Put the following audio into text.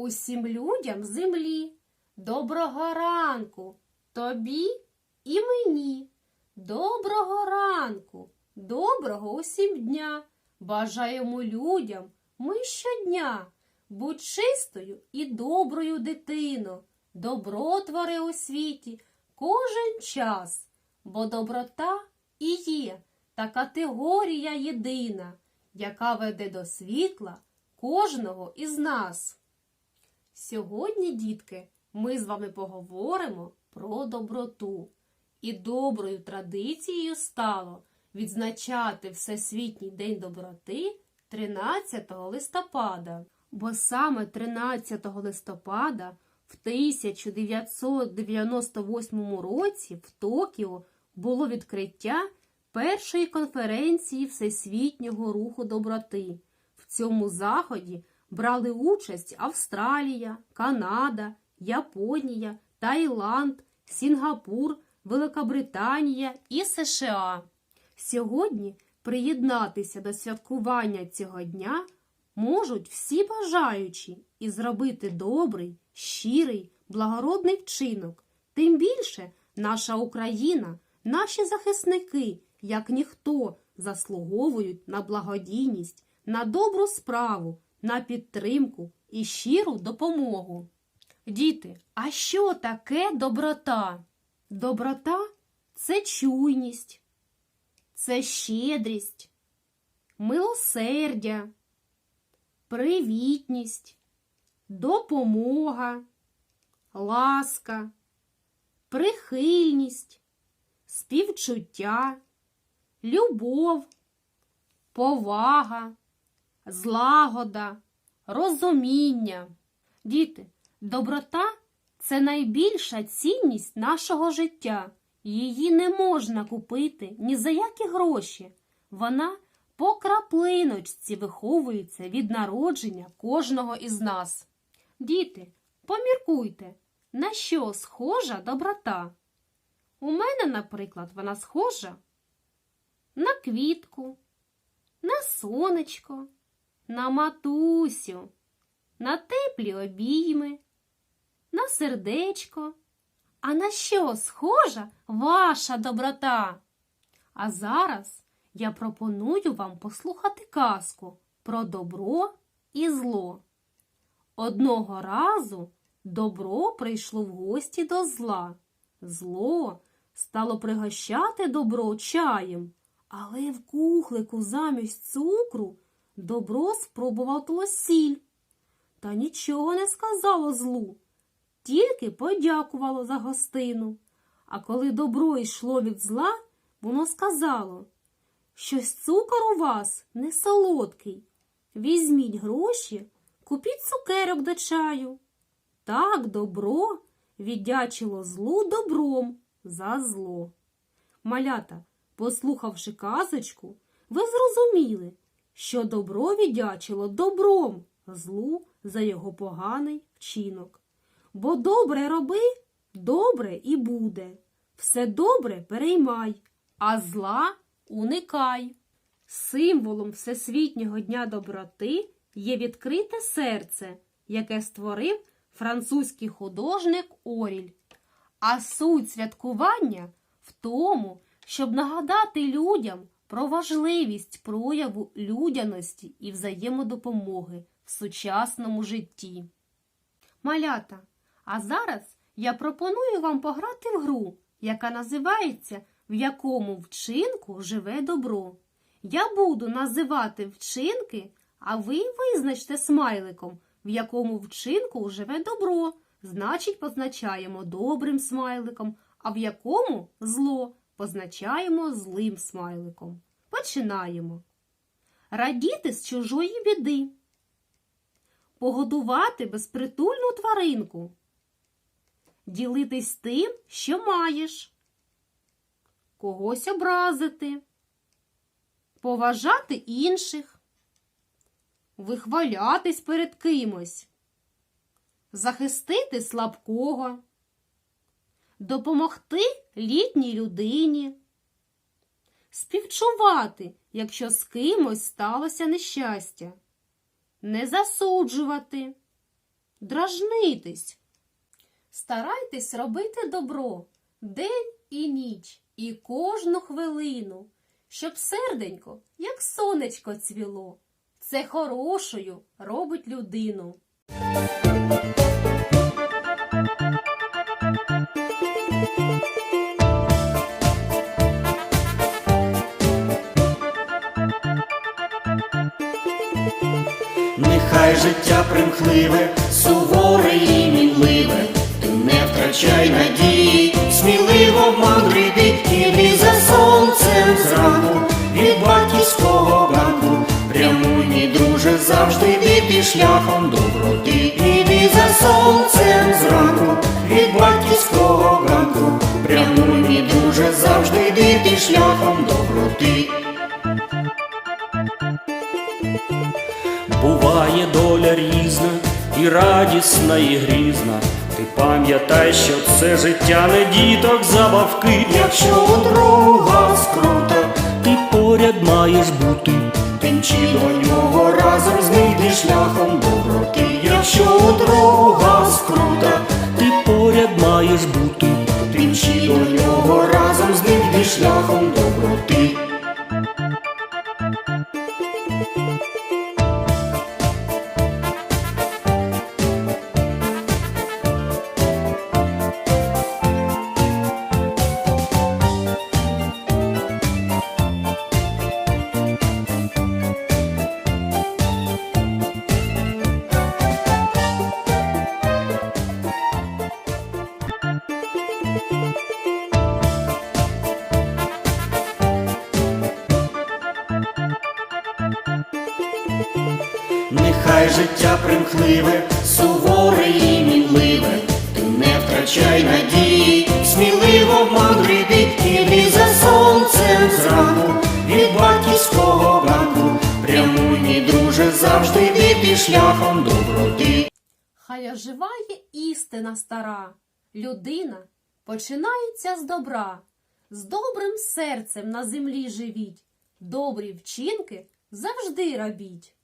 усім людям землі. Доброго ранку тобі і мені. Доброго ранку, доброго усім дня. Бажаємо людям ми щодня. Будь чистою і доброю дитино, добро твори у світі кожен час, бо доброта і є та категорія єдина, яка веде до світла кожного із нас. Сьогодні, дітки, ми з вами поговоримо про доброту. І доброю традицією стало відзначати Всесвітній день доброти 13 листопада. Бо саме 13 листопада в 1998 році в Токіо було відкриття першої конференції Всесвітнього руху доброти. В цьому заході брали участь Австралія, Канада, Японія, Таїланд, Сінгапур, Великобританія і США. Сьогодні приєднатися до святкування цього дня можуть всі бажаючі і зробити добрий, щирий, благородний вчинок. Тим більше наша Україна, наші захисники, як ніхто, заслуговують на благодійність, на добру справу, на підтримку і щиру допомогу. Діти, а що таке доброта? Доброта це чуйність, це щедрість, милосердя, привітність, допомога, ласка, прихильність, співчуття, любов, повага, злагода, розуміння. Діти, доброта це найбільша цінність нашого життя. Її не можна купити ні за які гроші. Вона по краплиночці виховується від народження кожного із нас. Діти, поміркуйте, на що схожа доброта? У мене, наприклад, вона схожа на квітку, на сонечко, на матусю, на теплі обійми, на сердечко. А на що схожа ваша доброта? А зараз я пропоную вам послухати казку про добро і зло. Одного разу добро прийшло в гості до зла. Зло стало пригощати добро чаєм, але в кухлику замість цукру добро спробувало сіль. Та нічого не сказало злу, тільки подякувало за гостину. А коли добро йшло від зла, воно сказало, щось цукор у вас не солодкий. Візьміть гроші, купіть цукерок до чаю. Так добро віддячило злу добром за зло. Малята, послухавши казочку, ви зрозуміли, що добро віддячило добром злу за його поганий вчинок. Бо добре роби, добре і буде. Все добре переймай, а зла уникай. Символом Всесвітнього дня доброти є відкрите серце, яке створив французький художник Оріль. А суть святкування в тому, щоб нагадати людям про важливість прояву людяності і взаємодопомоги в сучасному житті. Малята, а зараз я пропоную вам пограти в гру, яка називається В якому вчинку живе добро. Я буду називати вчинки, а ви визначте смайликом, в якому вчинку живе добро. Значить, позначаємо добрим смайликом, а в якому зло позначаємо злим смайликом. Починаємо. Радіти з чужої біди. Погодувати безпритульну тваринку. Ділитись тим, що маєш. Когось образити. Поважати інших. Вихвалятись перед кимось. Захистити слабкого. Допомогти літній людині. Співчувати, якщо з кимось сталося нещастя. Не засуджувати. дражнитись. Старайтесь робити добро день і ніч, і кожну хвилину, щоб серденько, як сонечко цвіло. Це хорошою робить людину. Нехай життя примхливе, суворе і мінливе, ти не втрачай надії, сміливо мандрий йди, іди за сонцем зранку, від батьківського ганку, прямуй, мій друже, завжди йди шляхом доброти, іди за сонцем зранку, від батьківського ганку, прямуй, мій друже, завжди йди шляхом доброти. Буває доля різна, і радісна, і грізна. Ти пам'ятай, що це життя не діток забавки. Якщо у друга скрута, Ти поряд маєш бути, Тим чи до нього разом знайди шляхом доброти, якщо у друга скрута, ти поряд маєш бути. тим чи до нього разом знайди шляхом доброти. Нехай життя примхливе, суворе і мінливе, ти не втрачай надії, сміливо мандрий йди, іди за сонцем зранку, від батьківського ганку, прямуй, друже, завжди ти шляхом доброти. Хай оживає істина стара. Людина починається з добра, з добрим серцем на землі живіть, добрі вчинки завжди робіть.